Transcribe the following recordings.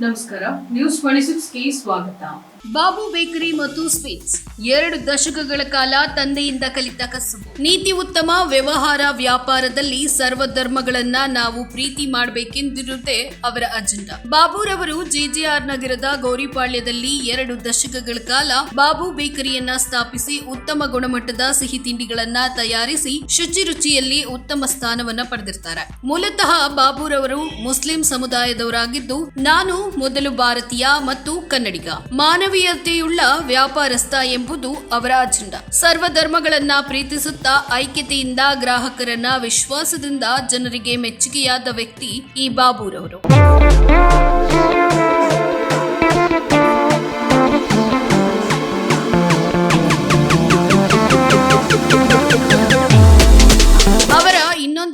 ನಮಸ್ಕಾರ. News twenty ಸಿಕ್ಸ್ಗೆ ಸ್ವಾಗತ. Babu bakery ಮತ್ತು ಸ್ವೀಟ್ಸ್ ಎರಡು ದಶಕಗಳ ಕಾಲ ತಂದೆಯಿಂದ ಕಲಿತ ಕಸುಬು. ನೀತಿ ಉತ್ತಮ ವ್ಯವಹಾರ ವ್ಯಾಪಾರದಲ್ಲಿ ಸರ್ವಧರ್ಮಗಳನ್ನ ನಾವು ಪ್ರೀತಿ ಮಾಡಬೇಕೆಂದಿರುವುದೇ ಅವರ ಅಜೆಂಡಾ. ಬಾಬುರವರು ಜೆಜೆಆರ್ ನಗರದ ಗೌರಿಪಾಳ್ಯದಲ್ಲಿ ಎರಡು ದಶಕಗಳ ಕಾಲ ಬಾಬು ಬೇಕರಿಯನ್ನ ಸ್ಥಾಪಿಸಿ ಉತ್ತಮ ಗುಣಮಟ್ಟದ ಸಿಹಿ ತಿಂಡಿಗಳನ್ನ ತಯಾರಿಸಿ ಶುಚಿ ರುಚಿಯಲ್ಲಿ ಉತ್ತಮ ಸ್ಥಾನವನ್ನ ಪಡೆದಿರ್ತಾರೆ. ಮೂಲತಃ ಬಾಬುರವರು ಮುಸ್ಲಿಂ ಸಮುದಾಯದವರಾಗಿದ್ದು, ನಾನು ಮೊದಲು ಭಾರತೀಯ ಮತ್ತು ಕನ್ನಡಿಗ. ಮಾನವೀಯತೆಯುಳ್ಳ ವ್ಯಾಪಾರಸ್ಥ ಎಂಬುದು ಅವರ ಅಜೆಂಡಾ. ಸರ್ವಧರ್ಮಗಳನ್ನ ಪ್ರೀತಿಸುತ್ತಾ ಐಕ್ಯತೆಯಿಂದ ಗ್ರಾಹಕರನ್ನ ವಿಶ್ವಾಸದಿಂದ ಜನರಿಗೆ ಮೆಚ್ಚುಗೆಯಾದ ವ್ಯಕ್ತಿ ಈ ಬಾಬೂರವರು.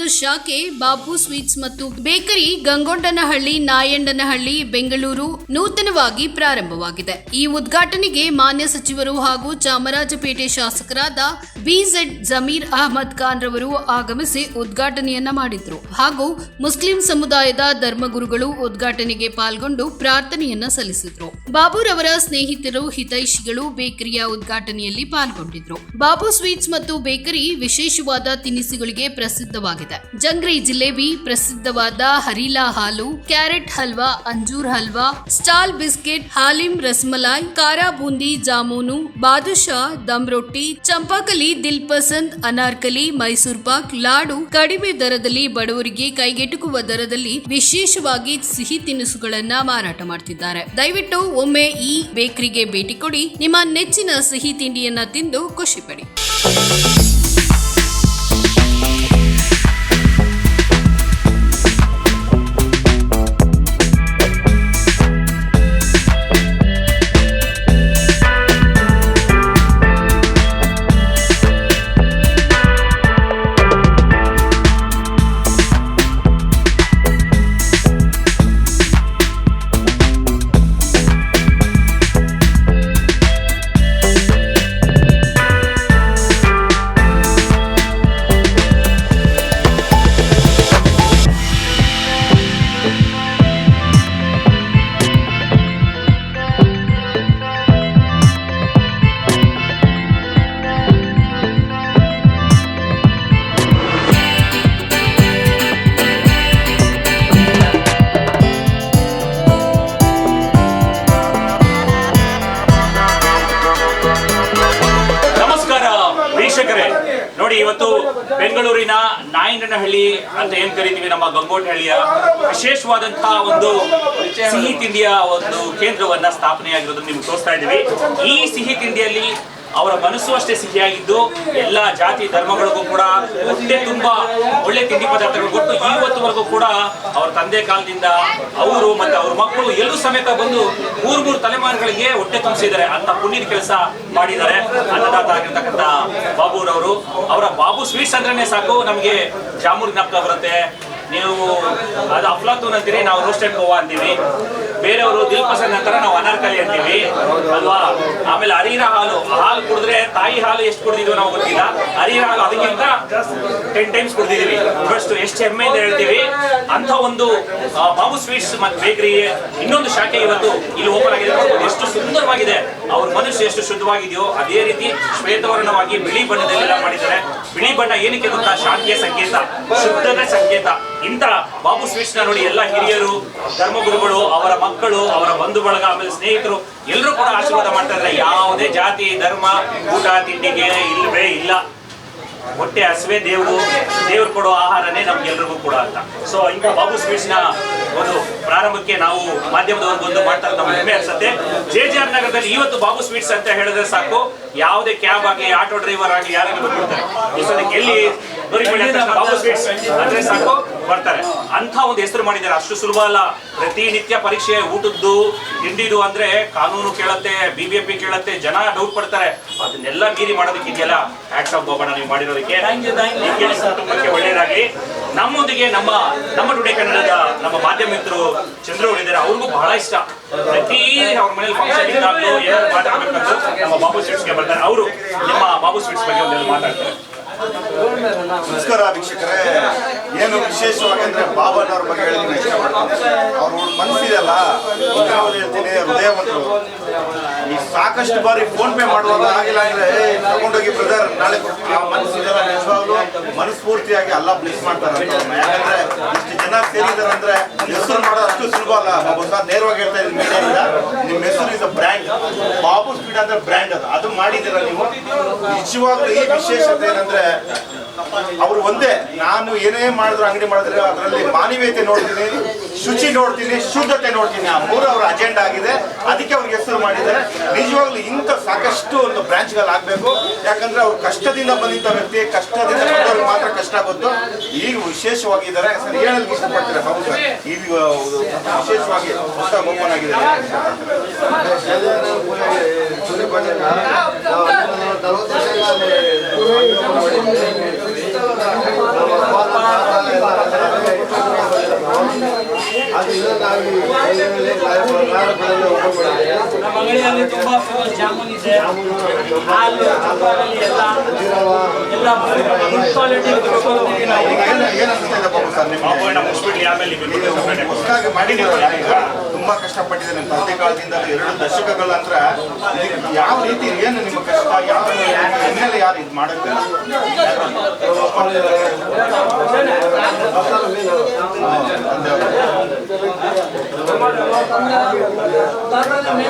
ಶಾಖೆ ಬಾಬು ಸ್ವೀಟ್ಸ್ ಮತ್ತು ಬೇಕರಿ ಗಂಗೊಂಡನಹಳ್ಳಿ, ನಾಯಂಡನಹಳ್ಳಿ, ಬೆಂಗಳೂರು ನೂತನವಾಗಿ ಪ್ರಾರಂಭವಾಗಿದೆ. ಈ ಉದ್ಘಾಟನೆಗೆ ಮಾನ್ಯ ಸಚಿವರು ಹಾಗೂ ಚಾಮರಾಜಪೇಟೆ ಶಾಸಕರಾದ ಬಿಜೆಡ್ ಜಮೀರ್ ಅಹಮದ್ ಖಾನ್ ರವರು ಆಗಮಿಸಿ ಉದ್ಘಾಟನೆಯನ್ನ ಮಾಡಿದ್ರು. ಹಾಗೂ ಮುಸ್ಲಿಂ ಸಮುದಾಯದ ಧರ್ಮಗುರುಗಳು ಉದ್ಘಾಟನೆಗೆ ಪಾಲ್ಗೊಂಡು ಪ್ರಾರ್ಥನೆಯನ್ನ ಸಲ್ಲಿಸಿದ್ರು. ಬಾಬುರವರ ಸ್ನೇಹಿತರು, ಹಿತೈಷಿಗಳು ಬೇಕರಿಯ ಉದ್ಘಾಟನೆಯಲ್ಲಿ ಪಾಲ್ಗೊಂಡಿದ್ರು. ಬಾಬು ಸ್ವೀಟ್ಸ್ ಮತ್ತು ಬೇಕರಿ ವಿಶೇಷವಾದ ತಿನಿಸುಗಳಿಗೆ ಪ್ರಸಿದ್ಧವಾಗಿದೆ. ಜಂಗ್ರಿ ಜಿಲೇಬಿ, ಪ್ರಸಿದ್ಧವಾದ ಹರಿಲಾ ಹಾಲು, carrot halwa, ಅಂಜೂರ್ halwa, stall biscuit, ಹಾಲಿಂ ರಸ್ಮಲಾಯ್, ಖಾರ ಬೂಂದಿ ಜಾಮೂನು, ಬಾದುಷಾ, ದಮ್ ರೊಟ್ಟಿ, ಚಂಪಾಕಲಿ ದಿಲ್ ಪಸಂದ್ ಅನಾರ್ಕಲಿ, ಮೈಸೂರ್ ಪಾಕ್, ಲಾಡು ಕಡಿಮೆ ದರದಲ್ಲಿ ಬಡವರಿಗೆ ಕೈಗೆಟುಕುವ ದರದಲ್ಲಿ ವಿಶೇಷವಾಗಿ ಸಿಹಿ ತಿನಿಸುಗಳನ್ನ ಮಾರಾಟ ಮಾಡ್ತಿದ್ದಾರೆ. ದಯವಿಟ್ಟು ಒಮ್ಮೆ ಈ ಬೇಕರಿಗೆ ಭೇಟಿ ಕೊಡಿ. ನಿಮ್ಮ ನೆಚ್ಚಿನ ಸಿಹಿ ತಿಂಡಿಯನ್ನ ತಿಂದು ಖುಷಿ ಬೆಂಗಳೂರಿನ ನಾಯಂಡನಹಳ್ಳಿ ಅಂತ ಏನ್ ಕರಿತೀವಿ, ನಮ್ಮ ಗಂಗೋಟಹಳ್ಳಿಯ ವಿಶೇಷವಾದಂತಹ ಒಂದು ಸಿಹಿ ತಿಂಡಿಯ ಒಂದು ಕೇಂದ್ರವನ್ನ ಸ್ಥಾಪನೆಯಾಗಿರೋದನ್ನ ನಿಮ್ಗೆ ತೋರಿಸ್ತಾ ಇದ್ದೀವಿ. ಈ ಸಿಹಿ ತಿಂಡಿಯಲ್ಲಿ ಅವರ ಮನಸ್ಸು ಅಷ್ಟೇ ಸಿಹಿಯಾಗಿದ್ದು ಎಲ್ಲ ಜಾತಿ ಧರ್ಮಗಳಿಗೂ ಕೂಡ ಹೊಟ್ಟೆ ತುಂಬಾ ಒಳ್ಳೆ ತಿಂಡಿ ಪದಾರ್ಥಗಳು ಕೊಟ್ಟು ಇವತ್ತುವರೆಗೂ ಕೂಡ ಅವರ ತಂದೆ ಕಾಲದಿಂದ ಅವರು ಮತ್ತೆ ಅವ್ರ ಮಕ್ಕಳು ಎಲ್ಲರೂ ಸಮೇತ ಬಂದು ಮೂರು ಮೂರು ತಲೆಮಾರುಗಳಿಗೆ ಹೊಟ್ಟೆ ತುಂಬಿಸಿದ್ದಾರೆ. ಅಂತ ಪುಣ್ಯದ ಕೆಲಸ ಮಾಡಿದ್ದಾರೆ. ಅನ್ನದಾತ ಆಗಿರ್ತಕ್ಕಂಥ ಬಾಬುರವರು. ಅವರ ಬಾಬು ಸ್ವೀಟ್ಸ್ ಅಂದ್ರೇನೆ ಸಾಕು. ನಮಗೆ ಜಾಮೂನ್ ಜ್ಞಾಪಕ ಬರುತ್ತೆ. ನೀವು ಅದು ಅಫ್ಲಾತೂನ್ ಅಂತೀರಿ ನಾವು ರೋಸ್ಟೆಡ್ ಗೋವಾ ಅಂತೀವಿ. ಬೇರೆಯವರು ದಿಲ್ಪಸಂದ್ ಅಂತಾರೆ ನಾವು ಅನಾರ್ಕಲಿ ಅಂತೀವಿ. ಅಲ್ವಾ? ಆಮೇಲೆ ಅರಿರ ಹಾಲು ಹಾಲು ಕುಡಿದ್ರೆ ತಾಯಿ ಹಾಲು ಎಷ್ಟು ಕುಡಿದಿದ್ವಿ ನಾವು ಗೊತ್ತಿಲ್ಲ. ಅರಿರ ಹಾಲು ಅದಕ್ಕಿಂತ ಟೆನ್ ಟೈಮ್ಸ್ ಕುಡಿದಿದ್ದೀವಿ. ಫಸ್ಟ್ ಎಷ್ಟು ಹೆಮ್ಮೆಯಿಂದ ಹೇಳ್ತೀವಿ. ಅಂತ ಒಂದು ಬಾಬು ಸ್ವೀಟ್ಸ್ ಮತ್ತು ಬೇಕರಿ ಇನ್ನೊಂದು ಶಾಖೆ ಇವತ್ತು ಇಲ್ಲಿ ಓಪನ್ ಆಗಿದೆ. ಎಷ್ಟು ಸುಂದರವಾಗಿದೆ. ಅವ್ರ ಮನಸ್ಸು ಎಷ್ಟು ಶುದ್ಧವಾಗಿದೆಯೋ ಅದೇ ರೀತಿ ಶ್ವೇತವರ್ಣವಾಗಿ ಬಿಳಿ ಬಣ್ಣದಲ್ಲೆಲ್ಲ ಮಾಡಿದ್ದಾರೆ. ಬಿಳಿ ಬಣ್ಣ ಏನಕ್ಕೆ ಗೊತ್ತಾ? ಶಾಂತಿಯ ಸಂಕೇತ ಶುದ್ಧದ ಸಂಕೇತ. ಇಂಥ ಬಾಬು ಸ್ವೀಟ್ಸ್ನ ನೋಡಿ ಎಲ್ಲ ಹಿರಿಯರು, ಧರ್ಮಗುರುಗಳು, ಅವರ ಮಕ್ಕಳು, ಅವರ ಬಂಧು ಬಳಗ ಆಮೇಲೆ ಸ್ನೇಹಿತರು ಎಲ್ಲರೂ ಕೂಡ ಆಶೀರ್ವಾದ ಮಾಡ್ತಾ ಇದ್ದಾರೆ. ಯಾವುದೇ ಜಾತಿ, ಧರ್ಮ, ಊಟ ತಿಂಡಿಗೆ ಇಲ್ಲವೇ ಇಲ್ಲ. ಹೊಟ್ಟೆ ಹಸುವೆ, ದೇವರು, ದೇವ್ರು ಕೊಡೋ ಆಹಾರನೇ ನಮ್ಗೆಲ್ರಿಗೂ ಕೂಡ ಅಂತ. ಸೊ ಇಂಥ ಬಾಬು ಸ್ವೀಟ್ಸ್ನ ಒಂದು ಪ್ರಾರಂಭಕ್ಕೆ ನಾವು ಮಾಧ್ಯಮದವರು ಬಂದು ಮಾಡ್ತಾರೆ ನಮ್ಗೆ ಹೆಮ್ಮೆ ಅನ್ಸುತ್ತೆ. ಜೆ ಜೆ ಆರ್ ನಗರದಲ್ಲಿ ಇವತ್ತು ಬಾಬು ಸ್ವೀಟ್ಸ್ ಅಂತ ಹೇಳಿದ್ರೆ ಸಾಕು. ಯಾವುದೇ ಕ್ಯಾಬ್ ಆಗಲಿ, ಆಟೋ ಡ್ರೈವರ್ ಆಗಲಿ ಯಾರಾಗಲಿ ಬಂದ್ಬಿಡ್ತಾರೆ. ಎಲ್ಲಿ ಬಾಬು ಸ್ವೀಟ್ಸ್ ಅಂದ್ರೆ ಸಾಕು. ಬರ್ತಾರೆ. ಅಂತ ಒಂದು ಹೆಸರು ಮಾಡಿದ್ದಾರೆ. ಅಷ್ಟು ಸುಲಭ ಅಲ್ಲ. ಪ್ರತಿನಿತ್ಯ ಪರೀಕ್ಷೆ ಊಟದ್ದು ತಿಂಡಿದು ಅಂದ್ರೆ ಕಾನೂನು ಕೇಳತ್ತೆ ಬಿಬಿಎಂಪಿ ಕೇಳತ್ತೆ ಜನ ಡೌಟ್ ಪಡ್ತಾರೆ. ಅದನ್ನೆಲ್ಲ ಮೀರಿ ಮಾಡೋದಕ್ಕೆ ಇದೆಯಲ್ಲ? ಆಕ್ಟ್ ಆಫ್ ಬಾಬಣ್ಣ ನೀವು ಮಾಡಿರೋದಕ್ಕೆ. ಕುಟುಂಬಕ್ಕೆ ಒಳ್ಳೆಯದಾಗಿ ನಮ್ಮೊಂದಿಗೆ ನಮ್ಮ ನಮ್ಮ ಟುಡೇ ಕನ್ನಡದ ನಮ್ಮ ಮಾಧ್ಯಮ ಮಿತ್ರರು ಚಂದ್ರವರು ಇದ್ದಾರೆ. ಅವ್ರಿಗೂ ಬಹಳ ಇಷ್ಟ. ಪ್ರತಿ ಅವ್ರ ಮನೇಲಿ ಫಂಕ್ಷನ್ ಇದ್ದಾಗಲೂ ಏನಾದ್ರು ಮಾತಾಡ್ಬೇಕಂತ ನಮ್ಮ ಬಾಬು ಸ್ವೀಟ್ಸ್ಗೆ ಬರ್ತಾರೆ. ಅವರು ನಿಮ್ಮ ಬಾಬು ಸ್ವೀಟ್ಸ್ ಬಗ್ಗೆ ಒಂದೆಲ್ಲ ಮಾತಾಡ್ತಾರೆ. ನಮಸ್ಕಾರ ವೀಕ್ಷಕರೇ. ಏನು ವಿಶೇಷವಾಗಿ ಅಂದ್ರೆ ಬಾಬನ್ ಅವ್ರ ಬಗ್ಗೆ ಇಷ್ಟಪಡ್ತೀನಿ. ಅವ್ರ ಯಾವ್ದು ಹೇಳ್ತೀನಿ ಹೃದಯವಂತರು ಈ ಸಾಕಷ್ಟು ಬಾರಿ ಫೋನ್ ಪೇ ಮಾಡುವಾಗ ಆಗಿಲ್ಲ ಅಂದ್ರೆ "ಏ, ತಗೊಂಡೋಗಿ ಬ್ರದರ್ ನಾಳೆ ಕೊಡ್ತೀನಿ." ಆ ಮನಸ್ಸಿದೆಲ್ಲ ನಿಜವಾಗ್ಲೂ ಮನಸ್ಫೂರ್ತಿಯಾಗಿ ಅಲ್ಲ ಬ್ಲಿಸ್ ಮಾಡ್ತಾರೆ. ಯಾಕಂದ್ರೆ ಇಷ್ಟು ಜನ ಸೇರಿದಾರೆ ಅಂದ್ರೆ ಹೆಸರು ಮಾಡೋದು ಅಷ್ಟು ಸುಲಭ ಅಲ್ಲ. ಬಾಬು ಸರ್ ನೇರವಾಗಿ ಹೇಳ್ತಾ ಇದ್ದೀನಿ ಮೀಡಿಯಾದಿಂದ ನಿಮ್ಮ ಹೆಸರು ಇಸ್ ಬ್ರ್ಯಾಂಡ್ ಬಾಬು ಸ್ಪೀಡ್ ಅಂದ್ರೆ ಬ್ರ್ಯಾಂಡ್ ಅದು. ಅದು ಮಾಡಿದಿರ ನೀವು? ನಿಜವಾಗ್ಲೂ ಈ ವಿಶೇಷತೆ ಏನಂದ್ರೆ ಅವರು ಒಂದೇ, ನಾನು ಏನೇ ಮಾಡಿದ್ರು ಅಂಗಡಿ ಮಾಡಿದ್ರೆ ಅದರಲ್ಲಿ ಮಾನವೀಯತೆ ನೋಡ್ತೀನಿ, ಶುಚಿ ನೋಡ್ತೀನಿ, ಶುದ್ಧತೆ ನೋಡ್ತೀನಿ. ಆ ಮೂರು ಅವರ ಅಜೆಂಡಾ ಆಗಿದೆ. ಅದಕ್ಕೆ ಅವ್ರಿಗೆ ಹೆಸರು ಮಾಡಿದ್ದಾರೆ. ನಿಜವಾಗ್ಲೂ ಇಂಥ ಸಾಕಷ್ಟು ಒಂದು ಬ್ರಾಂಚ್ಗಳು ಆಗಬೇಕು. ಯಾಕಂದ್ರೆ ಅವ್ರು ಕಷ್ಟದಿಂದ ಬಂದಿದ್ದ ವ್ಯಕ್ತಿ, ಕಷ್ಟದಿಂದ ಬಂದವ್ರಿಗೆ ಮಾತ್ರ ಕಷ್ಟ ಗೊತ್ತು. ಈಗ ವಿಶೇಷವಾಗಿದ್ದಾರೆ ಸರ್ ಹೇಳಲು ಇಷ್ಟಪಡ್ತಾರೆ ಹೌದು ಸರ್? ಈಗ ವಿಶೇಷವಾಗಿ ಹೊಸ ಓಪನ್ ಆಗಿದೆ. ತುಂಬಾ ಜಾಮೂನ್ ಇದೆ ಹಾಲು ತುಪ್ಪದಲ್ಲಿ ಎಲ್ಲ ಎಲ್ಲ ಫುಡ್ ಕ್ವಾಲಿಟಿ ಏನು ಏನು ಅನಿಸ್ತಾ ಬಾಬು ಸರ್ ನಿಮಗೆ ಬಾಬುವಣ್ಣ ಮುಗಿಸ್ಬಿಡ್ಲಿ ಆಮೇಲೆ ನೀವು ಹೊಸದಾಗಿ ತುಂಬಾ ಕಷ್ಟಪಟ್ಟಿದೆ ನಿಮ್ಮ ತಂದೆ ಕಾಲದಿಂದ ಎರಡು ದಶಕಗಳ ನಂತರ ಯಾವ ರೀತಿ ಏನು ನಿಮ್ಮ ಕಷ್ಟ, ಯಾವ ಹಿನ್ನೆಲೆ ಯಾರು ಇದು ಮಾಡೋಕ್ಕೆ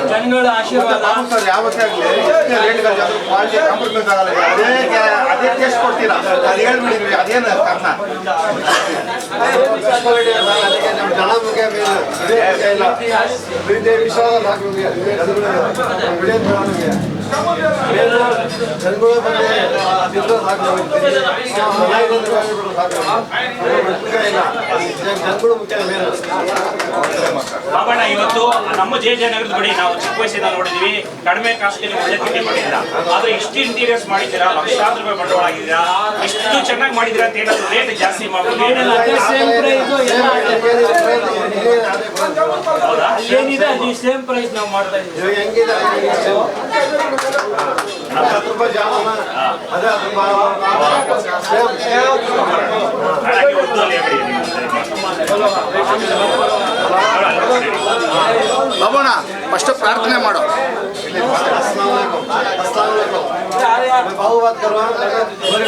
ಜನಗಳ ಆಶೀರ್ವಾದ ನಾವು ಸರ್ ಯಾವತ್ತೇ ಆಗಲಿ ರೇಟ್ಗಳು ಜಾಸ್ತಿ ಕ್ವಾಲಿಟಿ ಅದೇ ಅದೇ ಕೊಡ್ತೀರಾ ಅದು ಹೇಳ್ಬಿಡಿದ್ರಿ ಅದೇನು ಕಾರಣ ಜನಗಳು ಮುಖ್ಯ ಮೇಲು ಬಾಬಣ್ಣ ಇವತ್ತು ನಮ್ಮ ಜೆ ಜೆ ನಗರದ ಬಳಿ ನಾವು ಚಿಕ್ಕ ವಯಸ್ಸಿಂದ ನೋಡಿದ್ವಿ. ಕಡಿಮೆ ಕಾಸ್ಟ್ಲಿ ಒಳ್ಳೆ ತಿಂಡಿ ಮಾಡಿದ್ರ ಆದ್ರೆ ಇಷ್ಟು ಇಂಟೀರಿಯರ್ಸ್ ಮಾಡಿದ್ದೀರಾ? ಲಕ್ಷಾಂತರ ರೂಪಾಯಿ ಬಂಡವಾಳ ಆಗಿದ್ದೀರಾ? ಇಷ್ಟು ಚೆನ್ನಾಗಿ ಮಾಡಿದ್ದೀರಾ ಅಂತ ಏನಾದ್ರು ರೇಟ್ ಜಾಸ್ತಿ ಮಾಡ್ಬೋದು? ಏನಿಲ್ಲ ಸೇಮ್ ಪ್ರೈಸ್ ಎಲ್ಲ ಹೌದಾ ಏನಿದೆ ಅದು ಸೇಮ್ ಪ್ರೈಸ್ ನಾವು ಮಾಡ್ತಾ ಇದ್ದೀವಿ. ಬಾಬೋಣ ಫಸ್ಟ್ ಪ್ರಾರ್ಥನೆ ಮಾಡೋ. ಭಾವುವಾದ ಕರ್ವ ಗುರಿ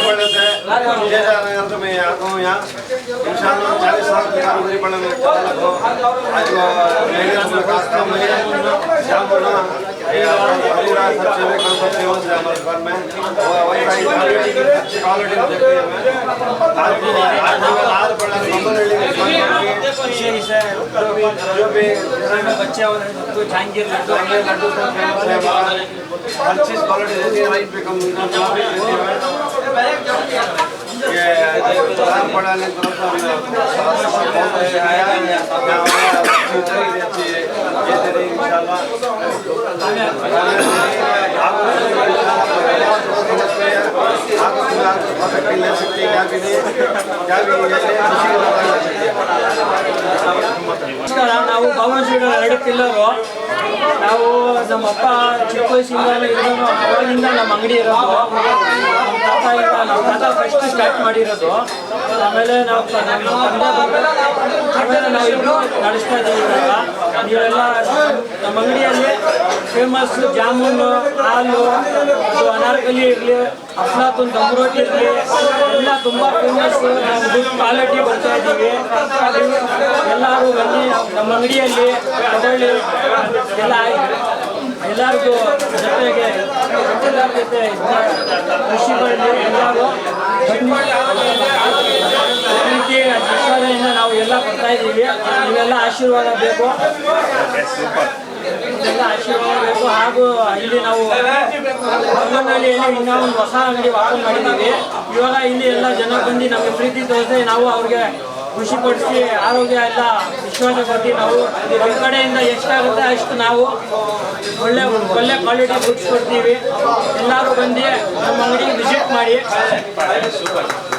ಚಾಲೀಸ್ ಸಾವಿರ ಗುರಿ जो भी बच्चे तो जहांगीर लड्डू हर चीज़ क्वालिटी रहती है रेट भी कम ये पढ़ाने बहुत आया है ನಮಸ್ಕಾರ ನಾವು ಭಾವನಶೀಲ ಎರಡು ಪಿಲ್ಲರು. ನಾವು ನಮ್ಮ ಅಪ್ಪ ಚಿಕ್ಕ ವಯಸ್ಸಿಂದಲೂ ಇರೋದು, ಅವಾಗಿಂದ ನಮ್ಮ ಅಂಗಡಿ ಇರೋದು. ನಮ್ಮ ತಾತ ಈಗ ನಮ್ಮ ತಾತ ಫಸ್ಟ್ ಸ್ಟಾರ್ಟ್ ಮಾಡಿರೋದು. ಆಮೇಲೆ ನಾವು ನಮ್ಮ ತಂದೆ ಆಮೇಲೆ ನಾವು ಇಬ್ಬರು ನಡೆಸ್ತಾ ಇದ್ದೀವಿ ಇವಾಗ. ನೀವೆಲ್ಲ ನಮ್ಮ ಅಂಗಡಿಯಲ್ಲಿ ಫೇಮಸ್ ಜಾಮೂನು, ಹಾಲು ಅನಾರ್ಕಲಿ ಇರಲಿ ಅಫ್ಲಾತುನ್ ದಮ್ ರೊಟ್ಟಿ ಇರಲಿ, ಎಲ್ಲ ತುಂಬ ಫೇಮಸ್ ಗುಡ್ ಕ್ವಾಲಿಟಿ ಬರ್ತಾ ಇದ್ದೀವಿ. ಎಲ್ಲರೂ ಬನ್ನಿ ನಮ್ಮ ಅಂಗಡಿಯಲ್ಲಿ ಅದರಲ್ಲಿ ಎಲ್ಲ ಎಲ್ಲರಿಗೂ ಜೊತೆಗೆ ಜೊತೆ ಖುಷಿ ಪಡಲಿ ಎಲ್ಲರೂ ರೀತಿ ಶಿಕ್ಷಣದಿಂದ ನಾವು ಎಲ್ಲ ಬರ್ತಾ ಇದ್ದೀವಿ. ನೀವೆಲ್ಲ ಆಶೀರ್ವಾದ ಬೇಕು. ಎಲ್ಲ ಆಶೀರ್ವಾದ ಬೇಕು. ಹಾಗೂ ಇಲ್ಲಿ ನಾವು ಬೊಮ್ಮನಹಳ್ಳಿಯಲ್ಲಿ ಇನ್ನೂ ಒಂದು ಹೊಸ ಅಂಗಡಿ ಓಪನ್ ಮಾಡಿದ್ದೀವಿ. ಇವಾಗ ಇಲ್ಲಿ ಎಲ್ಲ ಜನ ಬಂದು ನಮಗೆ ಪ್ರೀತಿ ತೋರಿಸಿ ನಾವು ಅವ್ರಿಗೆ ಖುಷಿ ಪಡಿಸಿ ಆರೋಗ್ಯ ಎಲ್ಲ ವಿಶ್ವಾಸ ಕೊಟ್ಟು ನಾವು ನಮ್ಮ ಕಡೆಯಿಂದ ಎಷ್ಟಾಗುತ್ತೆ ಅಷ್ಟು ನಾವು ಒಳ್ಳೆ ಒಳ್ಳೆ ಕ್ವಾಲಿಟಿ ಫುಡ್ಸ್ ಕೊಡ್ತೀವಿ. ಎಲ್ಲರೂ ಬಂದು ನಮ್ಮ ಅಂಗಡಿಗೆ ವಿಸಿಟ್ ಮಾಡಿ.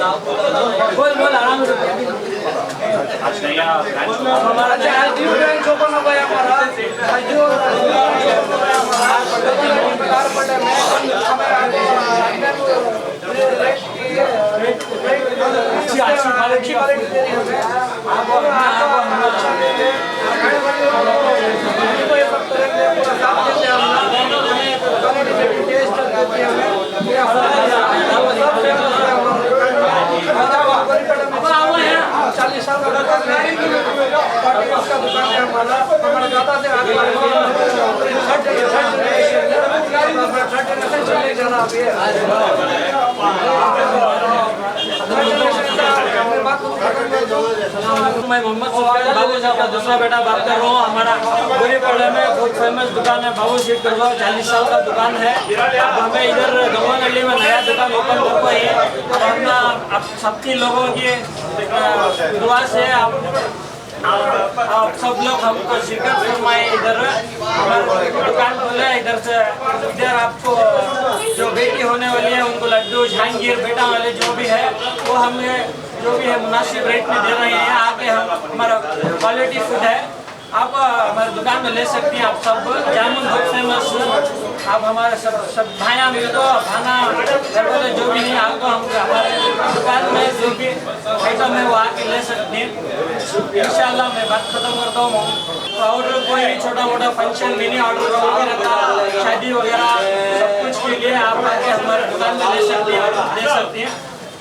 बोल बोल आराम से आज नया हमारा चार दिन बैंक जो बना गया हमारा जो कार पड़े मैं हमारा अच्छी अच्छी क्वालिटी आप और आप पूरा साफ़ देते हैं हम क्वालिटी टेस्ट करते हैं मैं मोहम्मद सुल्तान बाबू साहब का दूसरा बेटा बात कर रहा हूँ। हमारा गोरी पड़े में बहुत फ़ेमस दुकान है। बाबू सीट करवा चालीस साल का दुकान है। हमें इधर गंगवानहल्ली में नया दुकान ओपन अपना, आप सबकी लोगों की दुआ से आप आप सब लोग हमको शिरकत फरमाए इधर। दुकान खोले इधर से इधर आपको, जो बेटी होने वाली है, उनको लड्डू, जहांगीर, बेटा वाले जो भी है, वो हमें, जो भी है, मुनासिब रेट में दे रहे हैं। आगे हम, हमारा क्वालिटी फ़ूड है। आप दुकान में ले सकते हैं आप सब। जामुन बहुत फ़ेमस आप हमारे सब सब भाया मिलको खाना, घर वाले जो भी नहीं आपको हम हमारे दुकान में जो भी आइटम है वो आके ले सकते हैं। इन मैं बात खत्म करता हूँ। ऑर्डर कोई भी छोटा मोटा फ़ंक्शन मिनी ऑर्डर शादी वगैरह, सब कुछ के लिए आप आके हमारे दुकान में ले सकते हैं, ले सकते हैं।